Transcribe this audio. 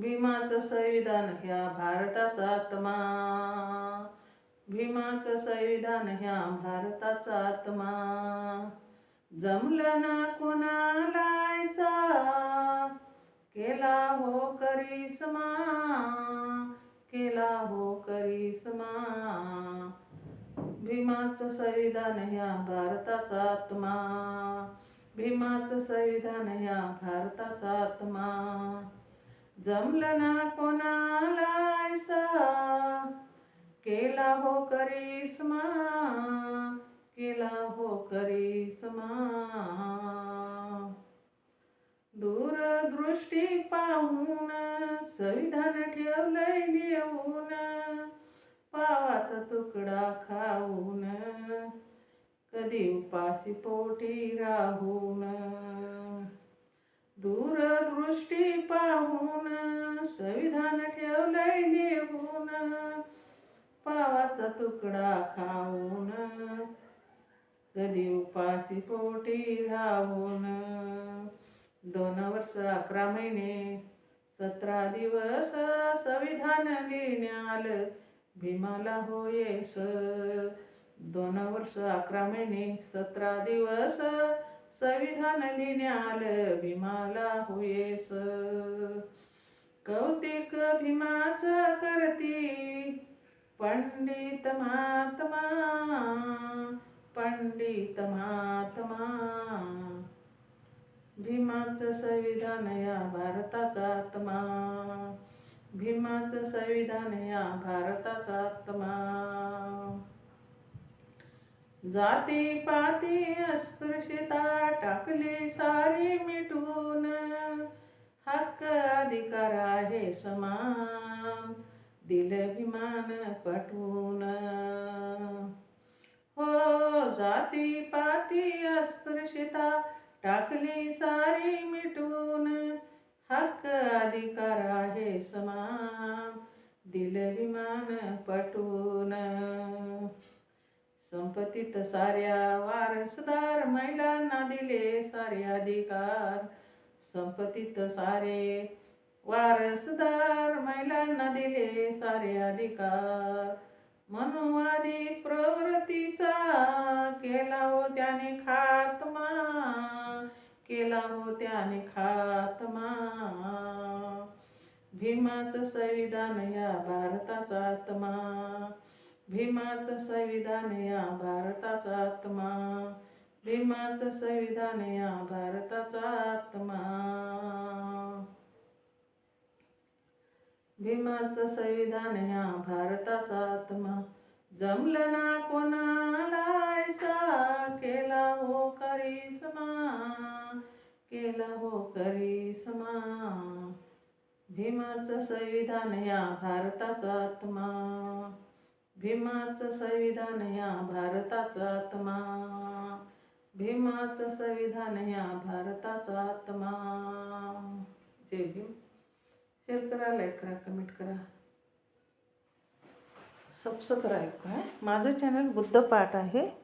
भीमाचं संविधान ह्या भारताचा आत्मा. भीमाचं संविधान ह्या भारताचा आत्मा. जमलं ना कोणालायसा केला हो करिस्मा केला हो करिस्मा भीमाचं संविधान ह्या भारताचा आत्मा. भीमाचं संविधान ह्या भारताचा आत्मा. जमलं ना कोणाला केला हो करिस्मा केला हो करिस्मा दूरदृष्टी पाहून संविधान ठेवलंय नेऊन पावाचा तुकडा खाऊन कधी उपाशी पोटी राहून. दूरदृष्टी पाहून संविधान ठेवलंय लिहून पावाचा तुकडा खाऊन कधी उपासी पोटी राहून. दोन वर्ष अकरा महिने सतरा दिवस संविधान लिहिण्याल भीमाला होयस दोन वर्ष अकरा महिने सतरा दिवस संविधान लिहिण्याल भीमाला हो हुयेस कौतिक भीमाच करती पंडित महात्मा पंडित महात्मा. भीमाचं संविधान या भारताचा आत्मा. भीमाचं संविधान या भारताचा आत्मा. जाती पाती अस्पृश्यता टाकली सारी मिटवून हक्क अधिकार आहे समान दिल विमान पटवून. हो जाती पाती अस्पृश्यता टाकली सारी मिटवून हक्क अधिकार चित्त साऱ्या वारसदार महिलांना दिले सारे अधिकार. संपत्तीत सारे वारसदार महिलांना दिले सारे अधिकार. मनुवादी प्रवृत्तीचा केला हो त्याने खात्मा. केला हो त्याने खात्मा. भीमाचं संविधान या भारताचा आत्मा. भीमाचं संविधान या भारताचा आत्मा. भीमाचं संविधान या भारताचा आत्मा. भीमाचं संविधान या भारताचा आत्मा. जमलं ना कोणालायसा केला हो करिश्मा. केला हो करिश्मा. भीमाचं संविधान या भारताचा आत्मा. भीमाचं संविधान या भारताचा आत्मा. भीमाचं संविधान या भारताचा आत्मा. जय भीम. शेअर करा लाईक करा कमेंट करा. सबस्क्राईब करा. माझं चॅनल बुद्ध पाठ आहे.